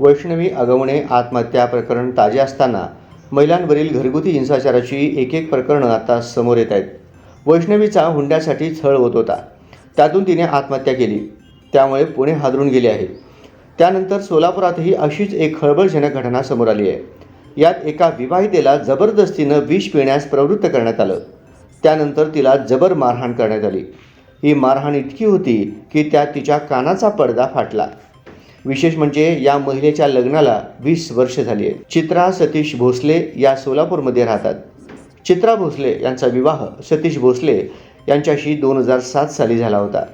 वैष्णवी अगवणे आत्महत्या प्रकरण ताजे असताना महिलांवरील घरगुती हिंसाचाराची एक एक प्रकरणं आता समोर येत आहेत. वैष्णवीचा हुंड्यासाठी छळ होत होता. त्यातून तिने आत्महत्या केली. त्यामुळे पुणे हादरून गेले आहे. त्यानंतर सोलापुरातही अशीच एक खळबळजनक घटना समोर आली आहे. यात एका विवाहितेला जबरदस्तीनं विष पिण्यास प्रवृत्त करण्यात आलं. त्यानंतर तिला जबर मारहाण करण्यात आली. ही मारहाण इतकी होती की त्यात तिच्या कानाचा पडदा फाटला. विशेष म्हणजे या महिलेच्या लग्नाला वीस वर्ष झाली आहेत. चित्रा सतीश भोसले या सोलापूरमध्ये राहतात. चित्रा भोसले यांचा विवाह सतीश भोसले यांच्याशी दोन हजार सात साली झाला होता.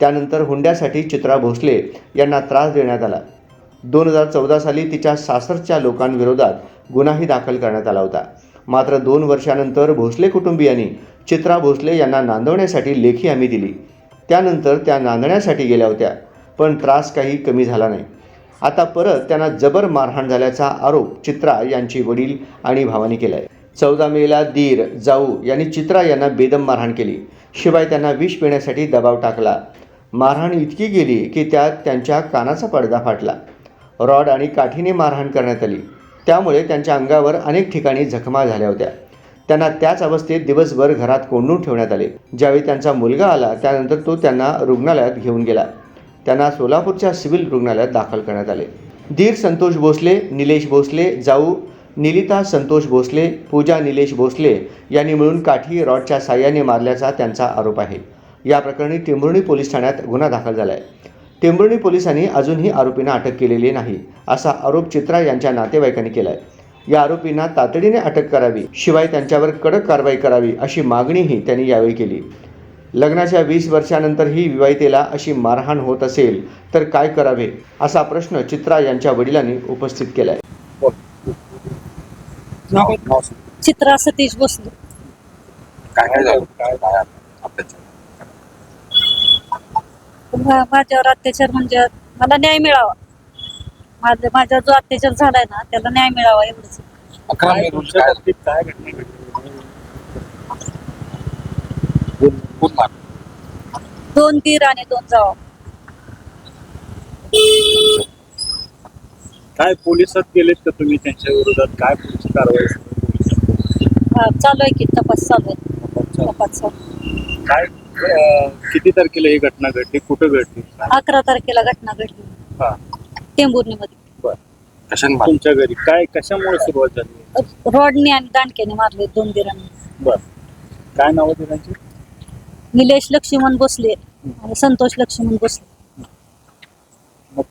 त्यानंतर हुंड्यासाठी चित्रा भोसले यांना त्रास देण्यात आला. दोन हजार चौदा साली तिच्या सासरच्या लोकांविरोधात गुन्हाही दाखल करण्यात आला होता. मात्र दोन वर्षानंतर भोसले कुटुंबियांनी चित्रा भोसले यांना नांदवण्यासाठी लेखी हमी दिली. त्यानंतर त्या नांदण्यासाठी गेल्या होत्या. पण त्रास काही कमी झाला नाही. आता परत त्यांना जबर मारहाण झाल्याचा आरोप चित्रा यांची वडील आणि भावाने केला आहे चौदा मेला दीर जाऊ यांनी चित्रा यांना बेदम मारहाण केली. शिवाय त्यांना विष पिण्यासाठी दबाव टाकला. मारहाण इतकी गेली की त्यात त्यांच्या कानाचा पडदा फाटला. रॉड आणि काठीने मारहाण करण्यात आली. त्यामुळे त्यांच्या अंगावर अनेक ठिकाणी जखमा झाल्या होत्या. त्यांना त्याच अवस्थेत दिवसभर घरात कोंडून ठेवण्यात आले. ज्यावेळी त्यांचा मुलगा आला त्यानंतर तो त्यांना रुग्णालयात घेऊन गेला. त्यांना सोलापूरच्या सिव्हिल रुग्णालयात दाखल करण्यात आले. धीर संतोष भोसले निलेश भोसले जाऊ निलिता संतोष भोसले पूजा निलेश भोसले यांनी मिळून काठी रॉडच्या साह्याने मारल्याचा त्यांचा आरोप आहे. या प्रकरणी टेंभुर्णी पोलीस ठाण्यात गुन्हा दाखल झाला आहे टेंभुर्णी पोलिसांनी अजूनही आरोपींना अटक केलेली नाही असा आरोप चित्रा यांच्या नातेवाईकांनी केला आहे या आरोपींना तातडीने अटक करावी शिवाय त्यांच्यावर कडक कारवाई करावी अशी मागणीही त्यांनी यावेळी केली. लग्नाच्या वीस वर्षानंतरही विवाहितेला अशी मारहाण होत असेल तर काय करावे? असा प्रश्न चित्रा यांच्या वडिलांनी उपस्थित केला आहे. चित्रा सतीश मा- माझ्यावर अत्याचार म्हणजे मला न्याय मिळावा. माझा माझ्यावर जो अत्याचार झालाय ना त्याला न्याय मिळावा एवढंच अकरा मे रोजी काय झालं? काय घटना घडली कोण- दोन तीर आणि दोन जावा. काय पोलिसात गेलेत का तुम्ही त्यांच्या विरोधात? काय पोलीस कारवाई सुरू आहे? हा, चालू आहे की तपास चालू आहे. तपास चालू. आहे. काय अं, किती तारखेला ही घटना घडली? कुठं घडली? अकरा तारखेला घटना घडली. हा. टेंभुर्णीमध्ये. बर. कशाने तुमच्या घरी काय कशामुळे सुरुवात झाली? रॉडने आणि दांडक्याने मारले दोन दिरांनी. बर. काय नाव होती त्यांची निलेश लक्ष्मण भोसले आणि संतोष लक्ष्मण भोसले.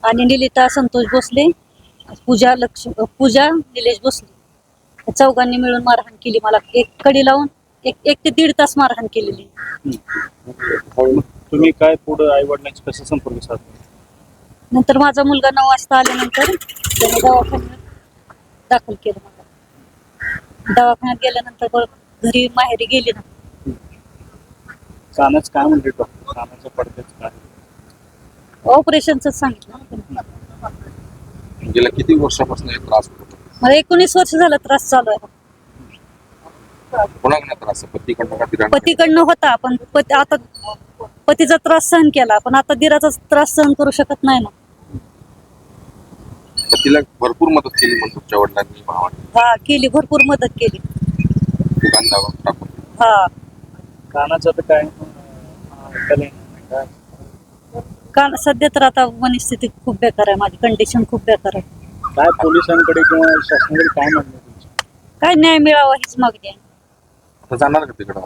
आणि निलिता संतोष भोसले पूजा लक्ष पूजा निलेश भोसले. चौघांनी मिळून मारहाण केली. मला एक कडी लावून एक एक ते दीड तास मारहाण केलेली. तुम्ही काय पुढे आई वडिलांशी कसं संपर्क साधला? नंतर माझा मुलगा नऊ वाजता आल्यानंतर त्याने दवाखान्यात दाखल केलं मला. दवाखान्यात गेल्यानंतर घरी माहेरी गेली ना. कानाच काय म्हणते डॉक्टर कानाच्या पडद्याच काय? ऑपरेशनच सांगितलं ना त्यांनी. गेल्या किती वर्षापासून हे त्रास होत? मला एकोणीस वर्ष झालं त्रास चालू आहे. कोणाकडे त्रास आहे? पतीकडनं का तिराकडनं? पतीकडनं होता पण पती आता पतीचा त्रास सहन केला पण आता दिराचा त्रास सहन करू शकत नाही ना. पतीला भरपूर मदत केली म्हणून तुमच्या वडिलांनी भावाने? हा केली भरपूर मदत केली. टाकून. हा. कानाचं तर काय अं, ऐकायला येत नाही. काय कारण सध्या तर आता मनस्थिती खूप बेकार आहे माझी कंडिशन खूप बेकार आहे. काय पोलिसांकडे किंवा शासनाकडे काय म्हणणं आहे तुमचं? काय न्याय मिळावा हीच मागणी आहे. आता जाणार का तिकडं?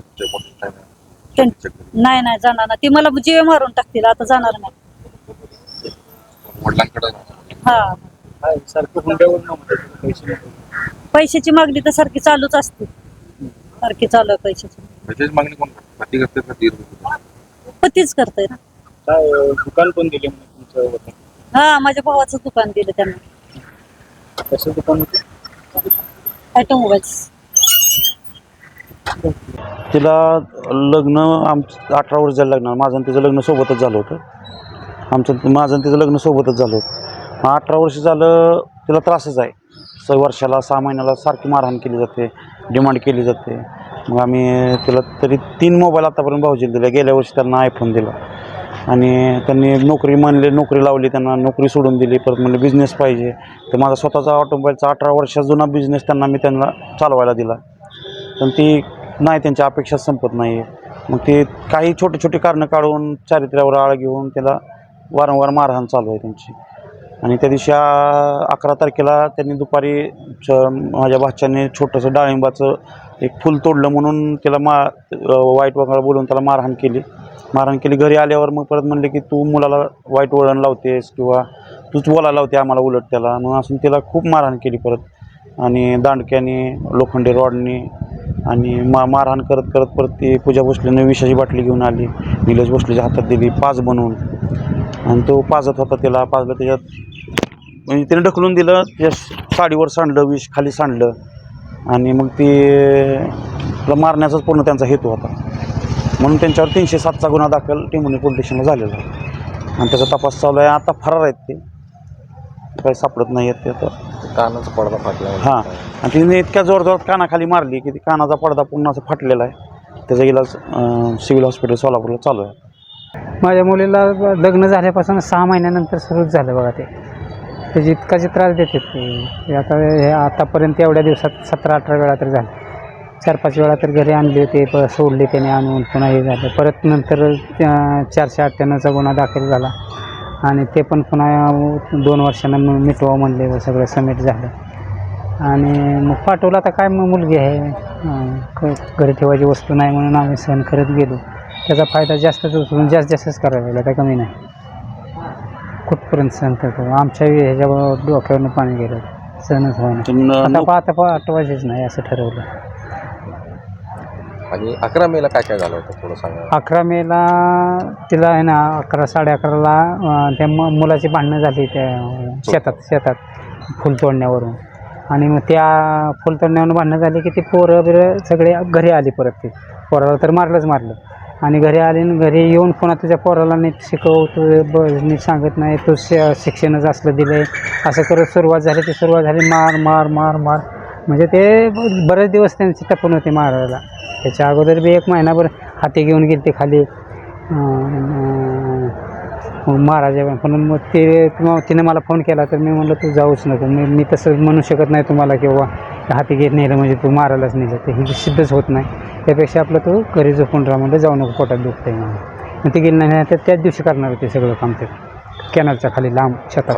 नाही. नाही जाणार ना ती मला जीव मारून टाकतील आता जाणार नाही. वडिलांकडे? हा. काय सारखं हुंड्यावर नव्हतं पैसे नको. पैशाची मागणी तर सारखी चालूच असते. सारखी चालू आहे पैशाची. त्याचीच मागणी कोण करते? पती करते का दीर करते? पतीच करतोय ना. काय दुकान पण दिले म्हणजे. हा माझ्या भावाचं दुकान दिलं त्यांना. कसं दुकान? होतं ऑटोमोबाईल्स तिला लग्न आम अठरा वर्ष झालं लग्न माझं आणि तिचं लग्न सोबतच झालं होतं. आमचं माझं आणि तिचं लग्न सोबतच झालं होतं. मग अठरा वर्ष झालं तिला त्रासच आहे. स वर्षाला सहा महिन्याला सारखी मारहाण केली जाते डिमांड केली जाते. मग आम्ही तिला तरी तीन मोबाईल आतापर्यंत भाऊजीला दिले. गेल्या वर्षी त्यांना आयफोन दिला. आणि त्यांनी नोकरी म्हणले नोकरी लावली त्यांना नोकरी सोडून दिली. परत म्हणले बिझनेस पाहिजे. तर माझा स्वतःचा ऑटोमोबाईलचा अठरा वर्षा जुना बिझनेस त्यांना मी त्यांना चालवायला दिला. पण ती नाही त्यांच्या अपेक्षा संपत नाही मग ते काही छोटे छोटे कारणं काढून चारित्र्यावर आळ घेऊन त्याला वारंवार मारहाण चालू आहे त्यांची. आणि त्या दिवशी अकरा तारखेला त्यांनी दुपारी च माझ्या भाच्याने छोटंसं डाळिंबाचं एक फुल तोडलं म्हणून त्याला मा वाईट वगैरे बोलून त्याला मारहाण केली. मारहाण केली. घरी आल्यावर मग परत म्हणले की तू मुलाला वाईट वळण लावतेस किंवा तूच बोलायला लावते आम्हाला उलट त्याला. मग असून त्याला खूप मारहाण केली परत. आणि दांडक्याने लोखंडी रॉडनी आणि मा मारहाण करत करत परत ती पूजा भोसलेनं विषाची बाटली घेऊन आली. निलेश भोसलेच्या हातात दिली पाच बनवून. आणि तो पाजत होता त्याला पाजलं त्याच्यात. म्हणजे त्याने ढकलून दिलं त्या साडीवर सांडलं विष खाली सांडलं. आणि मग ते त्याला मारण्याचाच पूर्ण त्यांचा हेतू होता. म्हणून त्यांच्यावर तीनशे सातचा गुन्हा दाखल टिंबुनी पोलीस स्टेशनला झालेला आहे. आणि त्याचा तपास चालू आहे. आता फरार आहेत ते. काही सापडत नाही आहेत ते आता कानाचा पडदा फाटला हां. आणि तिने इतक्या जोरजोरात कानाखाली मारली की ती कानाचा पडदा पूर्ण असं फाटलेला आहे. त्याचा इलाज सिव्हिल हॉस्पिटल सोलापूरला चालू आहे. माझ्या मुलीला लग्न झाल्यापासून सहा महिन्यानंतर सुरूच झालं बघा ते. त्याची इतकाचे त्रास देते ते. आता हे आतापर्यंत एवढ्या दिवसात सतरा अठरा वेळा तर झालं. चार पाच वेळा तर घरी आणले होते प सोडले त्याने आणून पुन्हा हे झालं. परत नंतर त्या चारशे अठ्ठ्याण्णवचा गुन्हा दाखल झाला. आणि ते पण पुन्हा दोन वर्षांना मिटवा म्हणले व सगळं समिट झालं. आणि मग पाठवलं आता काय मग मुलगी आहे? घरी ठेवायची वस्तू नाही म्हणून आम्ही सहन करत गेलो. त्याचा फायदा जास्तच उचलून जास्त जास्तच करायला लागला काय कमी नाही. कुठपर्यंत सहन करतो आमच्या ह्याच्यावर डोक्यावरनं पाणी गेलं सहनच अं, आता पाहता पाठवायचीच नाही असं ठरवलं. आणि अकरा मेला काय काय झालं होतं थोडं सांगा. अकरा मेला तिला आहे ना अकरा साडे अकराला त्या म मुलाची भांडणं झाली त्या शेतात शेतात फुल तोडण्यावरून. आणि मग त्या फुल तोडण्यावरून भांडणं झाली की ती पोरं बिरं सगळे घरी आली परत ती. पोराला तर मारलंच मारलं. आणि घरी आले घरी येऊन पुन्हा तुझ्या पोराला नीट शिकव तू ब नीट सांगत नाही तू श शिक्षणच असलं दिलं आहे असं करत सुरुवात झाली ती सुरुवात झाली मार मार मार मार. म्हणजे ते बरेच दिवस त्यांची टपून होते मारायला. त्याच्या अगोदर बी एक महिनाभर हाती घेऊन गेली ते खाली. महाराजा पण मग ते तिने मला फोन केला तर मी म्हणलं तू जाऊच नको. मी मी तसं म्हणू शकत नाही तुम्हाला किंवा हाती घेत नाही म्हणजे तू मारायलाच नाही जाते ही सिद्धच होत नाही. त्यापेक्षा आपलं तू घरी झोपून राहा म्हणजे जाऊ नको पोटात दुखतंय म्हणून. मग ते गेली नाही तर त्याच दिवशी करणार होते सगळं काम ते. कॅनलच्या खाली लांब शेतात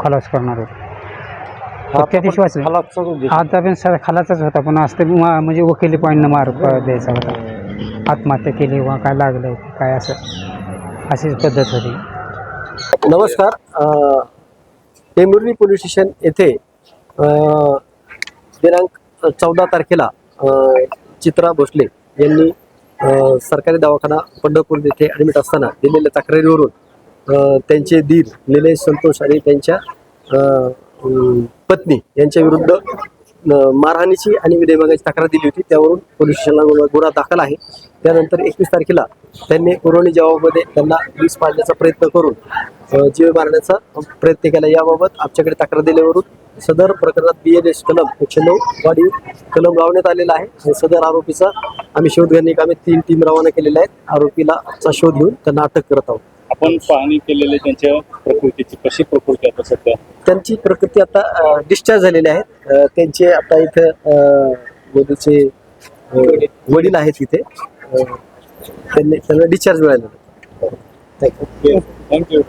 खलास करणार होते. त्या दिवशी वाचलं आता पण सर खालाचाच होता पण आज ते मा- म्हणजे वकिली पॉईंटनं मार प- द्यायचा होता. आत्महत्या केली वा काय लागलं काय असं. अशीच पद्धत होती. नमस्कार. टेंभुर्णी पोलीस स्टेशन येथे दिनांक चौदा तारखेला चित्रा भोसले यांनी सरकारी दवाखाना पंढरपूर येथे ॲडमिट असताना दिलेल्या तक्रारीवरून त्यांचे दीर निलेश संतोष आणि त्यांच्या पत्नी यांच्या विरुद्ध मारहाणीची आणि विनयभंगाची तक्रार दिली होती. त्यावरून पोलीस स्टेशनला गुन्हा दाखल आहे. त्यानंतर एकवीस तारखेला त्यांनी कुरवणी जबाबामध्ये त्यांना वीज पाडण्याचा प्रयत्न करून जीव मारण्याचा प्रयत्न केला. याबाबत आमच्याकडे तक्रार दिल्यावरून सदर प्रकरणात बी एन एस कलम एकशे नऊ वाढीव कलम लावण्यात आलेला आहे. आणि सदर आरोपीचा आम्ही शोध घेण्याकामी आम्ही तीन टीम रवाना केलेल्या आहेत. आरोपीला शोध घेऊन त्यांना अटक करत आहोत. आपण पाहणी केलेले त्यांच्या प्रकृतीची कशी प्रकृती आता सध्या? त्यांची प्रकृती आता डिस्चार्ज झालेली आहे. त्यांचे आता इथं अ, वडील आहेत इथे. त्यांनी त्यांना डिस्चार्ज मिळालेला आहे. थँक्यू